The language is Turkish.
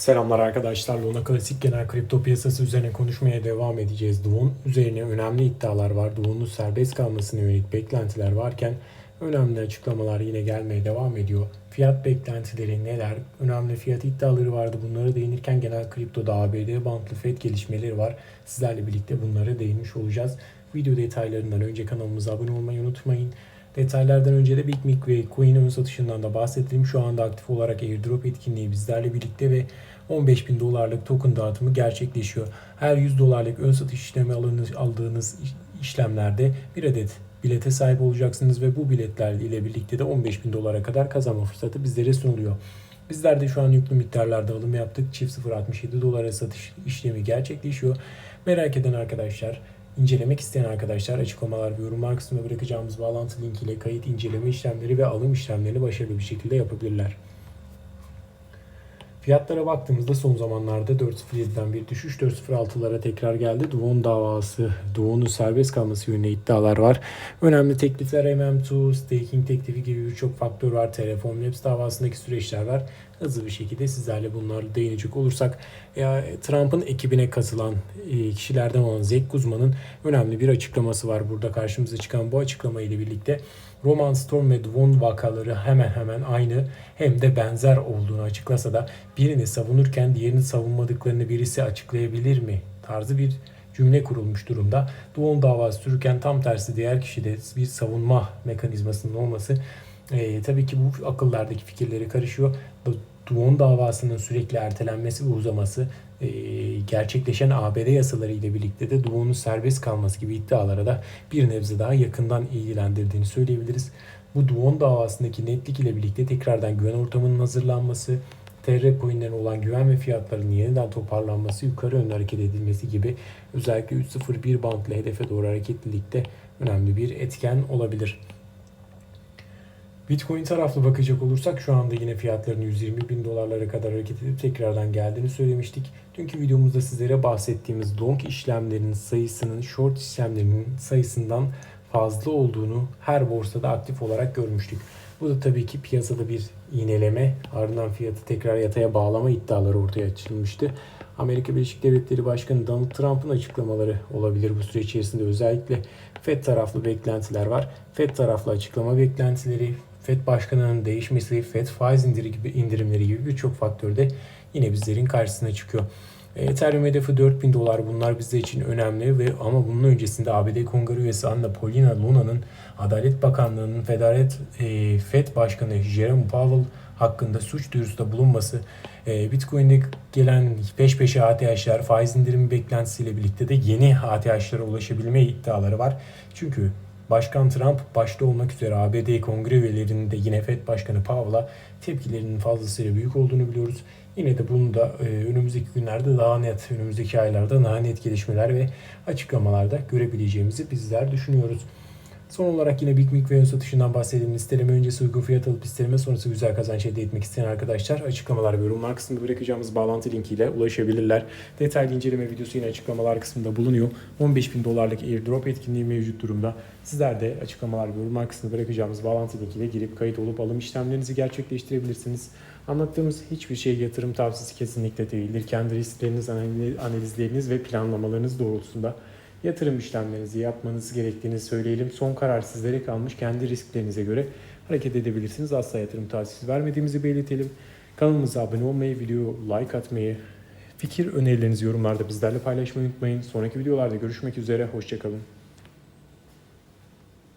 Selamlar arkadaşlar. Luna Klasik genel kripto piyasası üzerine konuşmaya devam edeceğiz. Duon üzerine önemli iddialar var. Duon'un serbest kalmasına yönelik beklentiler varken önemli açıklamalar yine gelmeye devam ediyor. Fiyat beklentileri neler? Önemli fiyat iddiaları vardı. Bunlara değinirken genel kriptoda ABD bantlı FED gelişmeleri var. Sizlerle birlikte bunlara değinmiş olacağız. Video detaylarından önce kanalımıza abone olmayı unutmayın. Detaylardan önce de Big ve Coin ön satışından da bahsedelim. Şu anda aktif olarak airdrop etkinliği bizlerle birlikte ve 15 bin dolarlık token dağıtımı gerçekleşiyor. Her 100 dolarlık ön satış işlemi aldığınız işlemlerde bir adet bilete sahip olacaksınız ve bu biletler ile birlikte de 15 bin dolara kadar kazanma fırsatı bizlere sunuluyor. Bizler de şu an yüklü miktarlarda alım yaptık. Çift 0.67 dolara satış işlemi gerçekleşiyor. Merak eden arkadaşlar İncelemek isteyen arkadaşlar açıklamalar ve yorumlar kısmına bırakacağımız bağlantı linkiyle kayıt inceleme işlemleri ve alım işlemlerini başarılı bir şekilde yapabilirler. Fiyatlara baktığımızda son zamanlarda 4.07'den bir düşüş 4.06'lara tekrar geldi. Duon davası, Duon'un serbest kalması yönünde iddialar var. Önemli teklifler MM2, staking teklifi gibi birçok faktör var. Telefon Labs davasındaki süreçler var. Hızlı bir şekilde sizlerle bunlarla değinecek olursak ya, Trump'ın ekibine katılan e, kişilerden olan Zach Guzman'ın önemli bir açıklaması var. Burada karşımıza çıkan bu açıklama ile birlikte Roman Storm ve Dwon vakaları hemen hemen aynı hem de benzer olduğunu açıklasa da birini savunurken diğerini savunmadıklarını birisi açıklayabilir mi tarzı bir cümle kurulmuş durumda. Dwon davası sürürken tam tersi diğer kişide bir savunma mekanizmasının olması e, tabii ki bu akıllardaki fikirleri karışıyor. Dwon davasının sürekli ertelenmesi ve uzaması e, gerçekleşen ABD yasaları ile birlikte de Dwon'un serbest kalması gibi iddialara da bir nebze daha yakından ilgilendirdiğini söyleyebiliriz. Bu Dwon davasındaki netlik ile birlikte tekrardan güven ortamının hazırlanması, TR coinlerine olan güven ve fiyatların yeniden toparlanması, yukarı yönlü hareket edilmesi gibi özellikle 3.01 bantlı hedefe doğru hareketlilikte önemli bir etken olabilir. Bitcoin taraflı bakacak olursak şu anda yine fiyatların 120 bin dolarlara kadar hareket edip tekrardan geldiğini söylemiştik. Dünkü videomuzda sizlere bahsettiğimiz long işlemlerinin sayısının short işlemlerinin sayısından fazla olduğunu her borsada aktif olarak görmüştük. Bu da tabii ki piyasada bir iğneleme ardından fiyatı tekrar yataya bağlama iddiaları ortaya çıkmıştı. Amerika Birleşik Devletleri Başkanı Donald Trump'ın açıklamaları olabilir bu süre içerisinde özellikle FED taraflı beklentiler var. FED taraflı açıklama beklentileri, FED başkanının değişmesi, FED faiz indiri gibi indirimleri gibi birçok faktörde yine bizlerin karşısına çıkıyor. E, Ethereum hedefi 4000 dolar bunlar bizler için önemli ve ama bunun öncesinde ABD Kongre üyesi Anna Paulina Luna'nın Adalet Bakanlığı'nın Federal e, FED Başkanı Jerome Powell hakkında suç duyurusunda bulunması, e, Bitcoin'de gelen peş peşe ATH'ler faiz indirimi beklentisiyle birlikte de yeni ATH'lara ulaşabilme iddiaları var. Çünkü Başkan Trump başta olmak üzere ABD kongre üyelerinin de yine FED Başkanı Powell'a tepkilerinin fazlasıyla büyük olduğunu biliyoruz. Yine de bunu da e, önümüzdeki günlerde daha net, önümüzdeki aylarda daha net gelişmeler ve açıklamalarda görebileceğimizi bizler düşünüyoruz. Son olarak yine Big Mic ve ön satışından bahsedelim. Listeleme öncesi uygun fiyat alıp listeleme sonrası güzel kazanç elde etmek isteyen arkadaşlar açıklamalar ve yorumlar kısmında bırakacağımız bağlantı linkiyle ulaşabilirler. Detaylı inceleme videosu yine açıklamalar kısmında bulunuyor. 15 bin dolarlık airdrop etkinliği mevcut durumda. Sizler de açıklamalar ve yorumlar kısmında bırakacağımız bağlantı linkiyle girip kayıt olup alım işlemlerinizi gerçekleştirebilirsiniz. Anlattığımız hiçbir şey yatırım tavsiyesi kesinlikle değildir. Kendi riskleriniz, analizleriniz ve planlamalarınız doğrultusunda yatırım işlemlerinizi yapmanız gerektiğini söyleyelim. Son karar sizlere kalmış. Kendi risklerinize göre hareket edebilirsiniz. Asla yatırım tavsiyesi vermediğimizi belirtelim. Kanalımıza abone olmayı, video like atmayı, fikir önerilerinizi yorumlarda bizlerle paylaşmayı unutmayın. Sonraki videolarda görüşmek üzere. Hoşçakalın.